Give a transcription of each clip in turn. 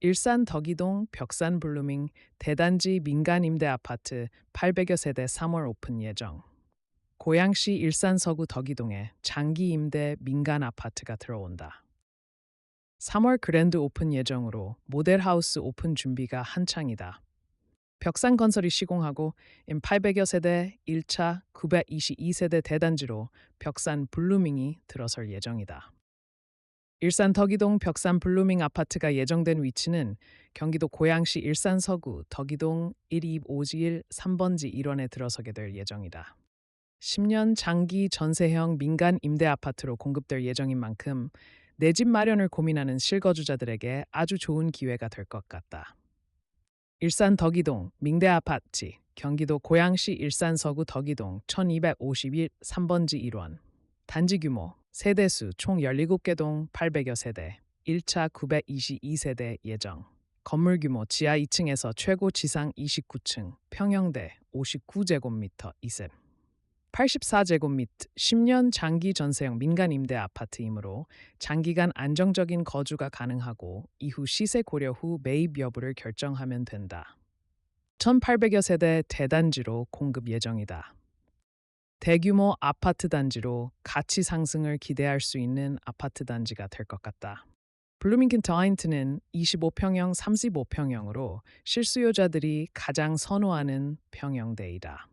일산 덕이동 벽산 블루밍 대단지 민간 임대 아파트 800여 세대 3월 오픈 예정. 고양시 일산 서구 덕이동에 장기 임대 민간 아파트가 들어온다. 3월 그랜드 오픈 예정으로 모델하우스 오픈 준비가 한창이다. 벽산 건설이 시공하고 인 800여 세대 1차 922세대 대단지로 벽산 블루밍이 들어설 예정이다. 일산 덕이동 벽산 블루밍 아파트가 예정된 위치는 경기도 고양시 일산 서구 덕이동 125지 3번지 1원에 들어서게 될 예정이다. 10년 장기 전세형 민간 임대 아파트로 공급될 예정인 만큼 내 집 마련을 고민하는 실거주자들에게 아주 좋은 기회가 될 것 같다. 일산 덕이동 민대 아파트 경기도 고양시 일산 서구 덕이동 1251 3번지 1원 단지 규모 세대수 총 17개 동 800여 세대 1차 922세대 예정 건물 규모 지하 2층에서 최고 지상 29층 평형대 59제곱미터 2세 84제곱미터 10년 장기 전세형 민간 임대 아파트이므로 장기간 안정적인 거주가 가능하고 이후 시세 고려 후 매입 여부를 결정하면 된다. 1800여 세대 대단지로 공급 예정이다. 대규모 아파트 단지로 가치 상승을 기대할 수 있는 아파트 단지가 될 것 같다. 블루밍킨 더하인트는 25평형 35평형으로 실수요자들이 가장 선호하는 평형대이다.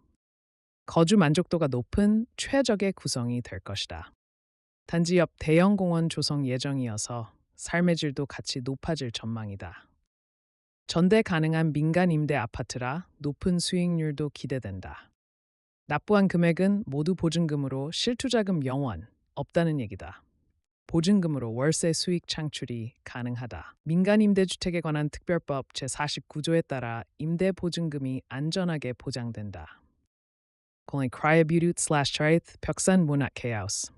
거주 만족도가 높은 최적의 구성이 될 것이다. 단지 옆 대형 공원 조성 예정이어서 삶의 질도 같이 높아질 전망이다. 전대 가능한 민간 임대 아파트라 높은 수익률도 기대된다. 납부한 금액은 모두 보증금으로 실투자금 영원 없다는 얘기다. 보증금으로 월세 수익 창출이 가능하다. 민간 임대주택에 관한 특별법 제49조에 따라 임대 보증금이 안전하게 보장된다. calling Cryobutte slash Charith 벽산 문학 Khaus.